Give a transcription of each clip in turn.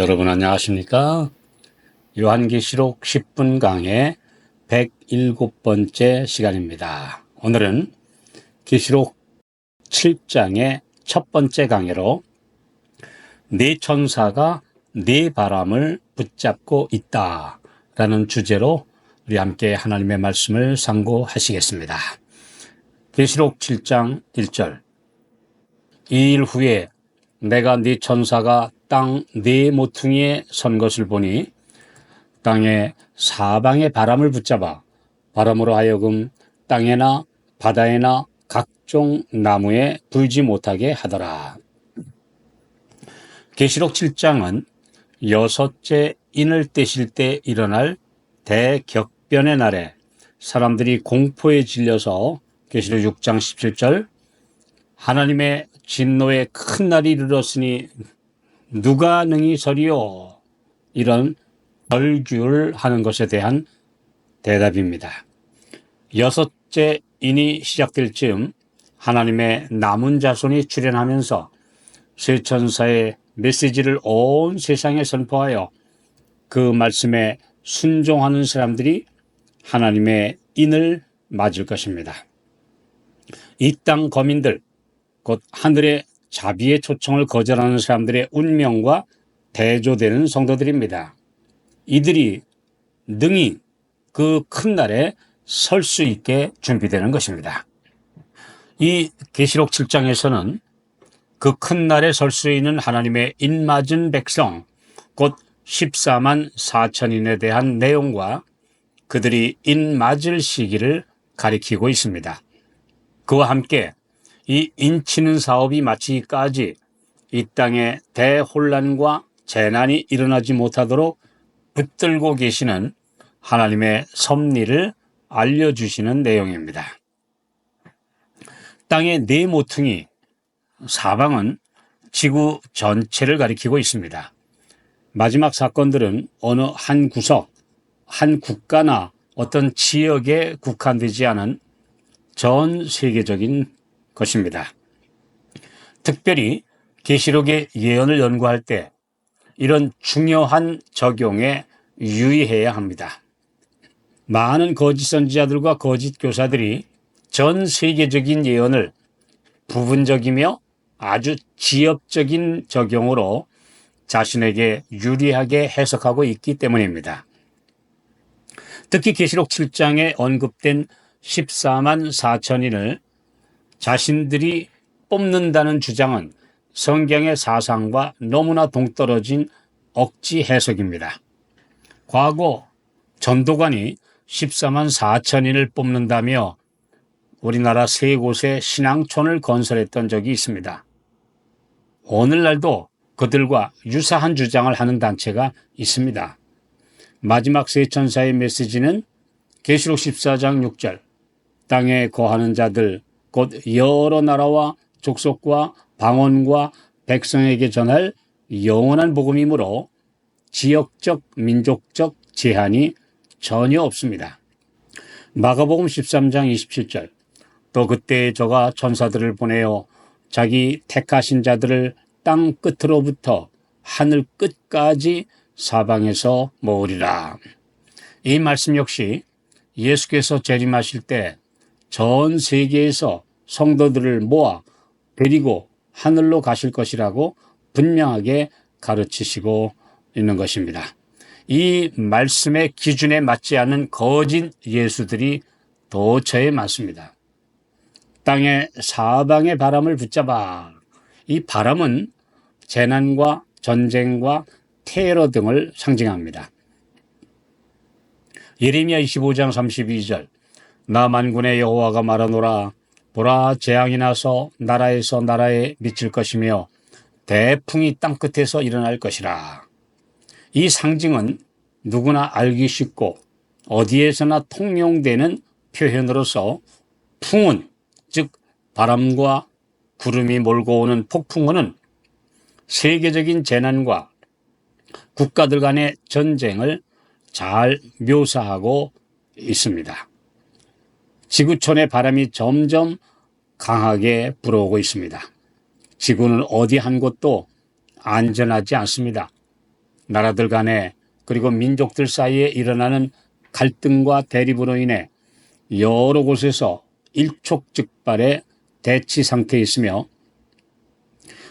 여러분 안녕하십니까? 요한계시록 10분 강의 107번째 시간입니다. 오늘은 계시록 7장의 첫 번째 강의로 네 천사가 네 바람을 붙잡고 있다라는 주제로 우리 함께 하나님의 말씀을 상고하시겠습니다. 계시록 7장 1절 이 일 후에 내가 네 천사가 땅 네 모퉁이에 선 것을 보니 땅에 사방의 바람을 붙잡아 바람으로 하여금 땅에나 바다에나 각종 나무에 불지 못하게 하더라. 계시록 7장은 여섯째 인을 떼실 때 일어날 대격변의 날에 사람들이 공포에 질려서 계시록 6장 17절 하나님의 진노의 큰 날이 이르렀으니 누가 능히 서리요 이런 절규를 하는 것에 대한 대답입니다. 여섯째 인이 시작될 즈음 하나님의 남은 자손이 출현하면서 세 천사의 메시지를 온 세상에 선포하여 그 말씀에 순종하는 사람들이 하나님의 인을 맞을 것입니다. 이 땅 거민들, 곧 하늘의 자비의 초청을 거절하는 사람들의 운명과 대조되는 성도들입니다. 이들이 능히 그 큰 날에 설 수 있게 준비되는 것입니다. 이 계시록 7장에서는 그 큰 날에 설 수 있는 하나님의 인맞은 백성, 곧 14만 4천인에 대한 내용과 그들이 인맞을 시기를 가리키고 있습니다. 그와 함께 이 인치는 사업이 마치기까지 이 땅에 대혼란과 재난이 일어나지 못하도록 붙들고 계시는 하나님의 섭리를 알려주시는 내용입니다. 땅의 네 모퉁이 사방은 지구 전체를 가리키고 있습니다. 마지막 사건들은 어느 한 구석, 한 국가나 어떤 지역에 국한되지 않은 전 세계적인 것입니다. 특별히 계시록의 예언을 연구할 때 이런 중요한 적용에 유의해야 합니다. 많은 거짓 선지자들과 거짓 교사들이 전 세계적인 예언을 부분적이며 아주 지엽적인 적용으로 자신에게 유리하게 해석하고 있기 때문입니다. 특히 계시록 7장에 언급된 14만 4천인을 자신들이 뽑는다는 주장은 성경의 사상과 너무나 동떨어진 억지 해석입니다. 과거 전도관이 14만 4천인을 뽑는다며 우리나라 세 곳에 신앙촌을 건설했던 적이 있습니다. 오늘날도 그들과 유사한 주장을 하는 단체가 있습니다. 마지막 세 천사의 메시지는 계시록 14장 6절 땅에 거하는 자들 곧 여러 나라와 족속과 방언과 백성에게 전할 영원한 복음이므로 지역적 민족적 제한이 전혀 없습니다. 마가복음 13장 27절 또 그때 저가 천사들을 보내어 자기 택하신 자들을 땅 끝으로부터 하늘 끝까지 사방에서 모으리라. 이 말씀 역시 예수께서 재림하실 때 전 세계에서 성도들을 모아 데리고 하늘로 가실 것이라고 분명하게 가르치시고 있는 것입니다. 이 말씀의 기준에 맞지 않는 거짓 예수들이 도처에 많습니다. 땅의 사방의 바람을 붙잡아 이 바람은 재난과 전쟁과 테러 등을 상징합니다. 예레미야 25장 32절 나 만군의 여호와가 말하노라 보라 재앙이 나서 나라에서 나라에 미칠 것이며 대풍이 땅끝에서 일어날 것이라. 이 상징은 누구나 알기 쉽고 어디에서나 통용되는 표현으로서 풍은 즉 바람과 구름이 몰고 오는 폭풍우는 세계적인 재난과 국가들 간의 전쟁을 잘 묘사하고 있습니다. 지구촌의 바람이 점점 강하게 불어오고 있습니다. 지구는 어디 한 곳도 안전하지 않습니다. 나라들 간에 그리고 민족들 사이에 일어나는 갈등과 대립으로 인해 여러 곳에서 일촉즉발의 대치 상태에 있으며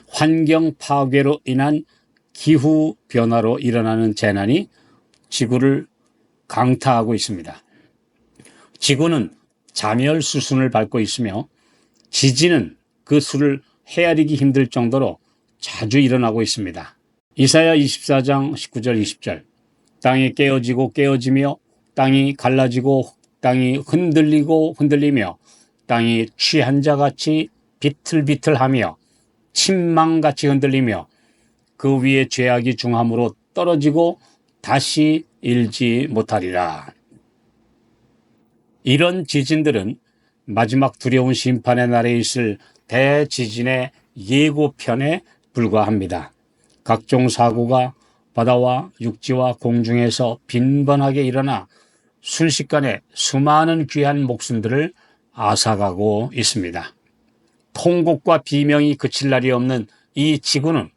환경 파괴로 인한 기후 변화로 일어나는 재난이 지구를 강타하고 있습니다. 지구는 자멸 수순을 밟고 있으며 지진은 그 수를 헤아리기 힘들 정도로 자주 일어나고 있습니다. 이사야 24장 19절 20절 땅이 깨어지고 깨어지며 땅이 갈라지고 땅이 흔들리고 흔들리며 땅이 취한 자같이 비틀비틀하며 침망같이 흔들리며 그 위에 죄악이 중함으로 떨어지고 다시 일지 못하리라. 이런 지진들은 마지막 두려운 심판의 날에 있을 대지진의 예고편에 불과합니다. 각종 사고가 바다와 육지와 공중에서 빈번하게 일어나 순식간에 수많은 귀한 목숨들을 앗아가고 있습니다. 통곡과 비명이 그칠 날이 없는 이 지구는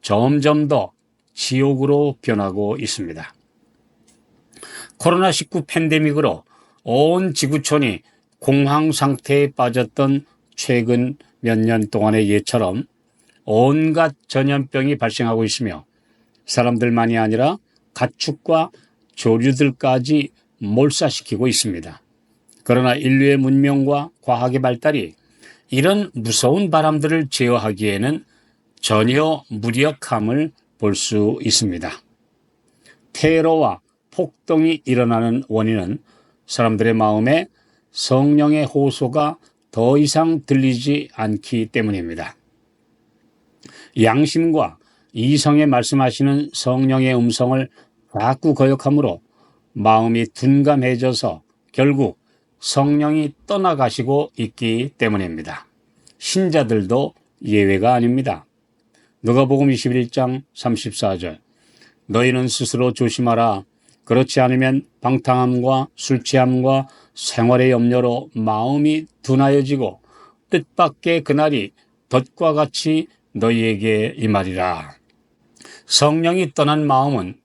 점점 더 지옥으로 변하고 있습니다. 코로나19 팬데믹으로 온 지구촌이 공황 상태에 빠졌던 최근 몇 년 동안의 예처럼 온갖 전염병이 발생하고 있으며 사람들만이 아니라 가축과 조류들까지 몰사시키고 있습니다. 그러나 인류의 문명과 과학의 발달이 이런 무서운 바람들을 제어하기에는 전혀 무력함을 볼 수 있습니다. 테러와 폭동이 일어나는 원인은 사람들의 마음에 성령의 호소가 더 이상 들리지 않기 때문입니다. 양심과 이성에 말씀하시는 성령의 음성을 자꾸 거역함으로 마음이 둔감해져서 결국 성령이 떠나가시고 있기 때문입니다. 신자들도 예외가 아닙니다. 누가복음 21장 34절 너희는 스스로 조심하라 그렇지 않으면 방탕함과 술 취함과 생활의 염려로 마음이 둔하여지고 뜻밖의 그날이 덫과 같이 너희에게 임하리라. 성령이 떠난 마음은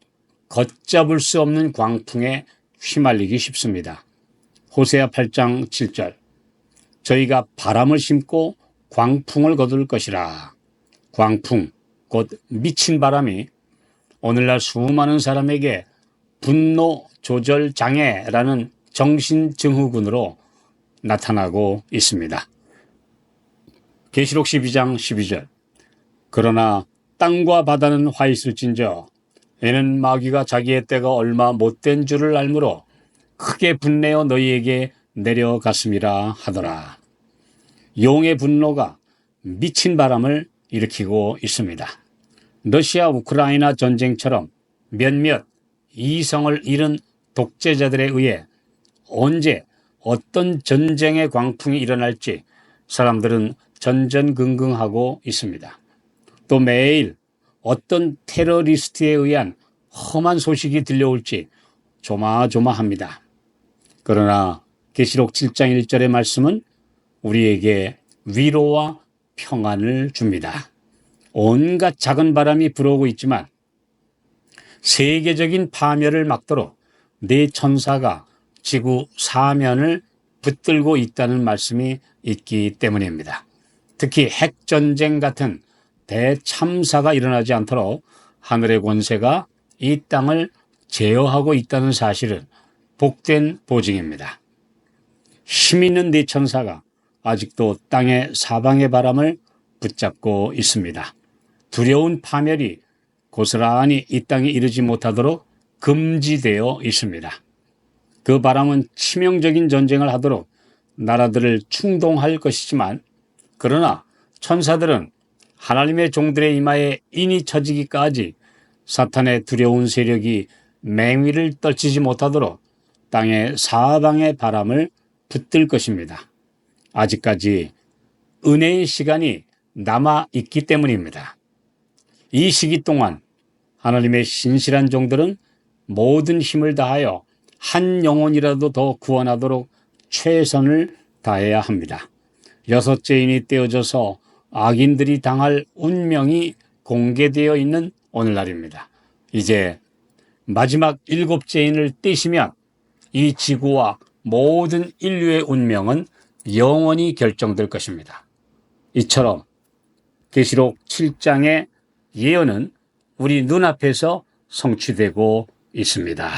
걷잡을 수 없는 광풍에 휘말리기 쉽습니다. 호세아 8장 7절 저희가 바람을 심고 광풍을 거둘 것이라. 광풍, 곧 미친 바람이 오늘날 수많은 사람에게 분노 조절 장애라는 정신 증후군으로 나타나고 있습니다. 계시록 12장 12절 그러나 땅과 바다는 화 있을진저 이는 마귀가 자기의 때가 얼마 못된 줄을 알므로 크게 분내어 너희에게 내려갔음이라 하더라. 용의 분노가 미친 바람을 일으키고 있습니다. 러시아 우크라이나 전쟁처럼 몇몇 이성을 잃은 독재자들에 의해 언제 어떤 전쟁의 광풍이 일어날지 사람들은 전전긍긍하고 있습니다. 또 매일 어떤 테러리스트에 의한 험한 소식이 들려올지 조마조마합니다. 그러나 계시록 7장 1절의 말씀은 우리에게 위로와 평안을 줍니다. 온갖 작은 바람이 불어오고 있지만 세계적인 파멸을 막도록 네 천사가 지구 사면을 붙들고 있다는 말씀이 있기 때문입니다. 특히 핵전쟁 같은 대참사가 일어나지 않도록 하늘의 권세가 이 땅을 제어하고 있다는 사실은 복된 보증입니다. 힘 있는 네 천사가 아직도 땅의 사방의 바람을 붙잡고 있습니다. 두려운 파멸이 고스란히 이 땅에 이르지 못하도록 금지되어 있습니다. 그 바람은 치명적인 전쟁을 하도록 나라들을 충동할 것이지만 그러나 천사들은 하나님의 종들의 이마에 인이 쳐지기까지 사탄의 두려운 세력이 맹위를 떨치지 못하도록 땅의 사방의 바람을 붙들 것입니다. 아직까지 은혜의 시간이 남아 있기 때문입니다. 이 시기 동안 하나님의 신실한 종들은 모든 힘을 다하여 한 영혼이라도 더 구원하도록 최선을 다해야 합니다. 여섯째인이 떼어져서 악인들이 당할 운명이 공개되어 있는 오늘날입니다. 이제 마지막 일곱째인을 떼시면 이 지구와 모든 인류의 운명은 영원히 결정될 것입니다. 이처럼 계시록 7장의 예언은 우리 눈앞에서 성취되고 있습니다.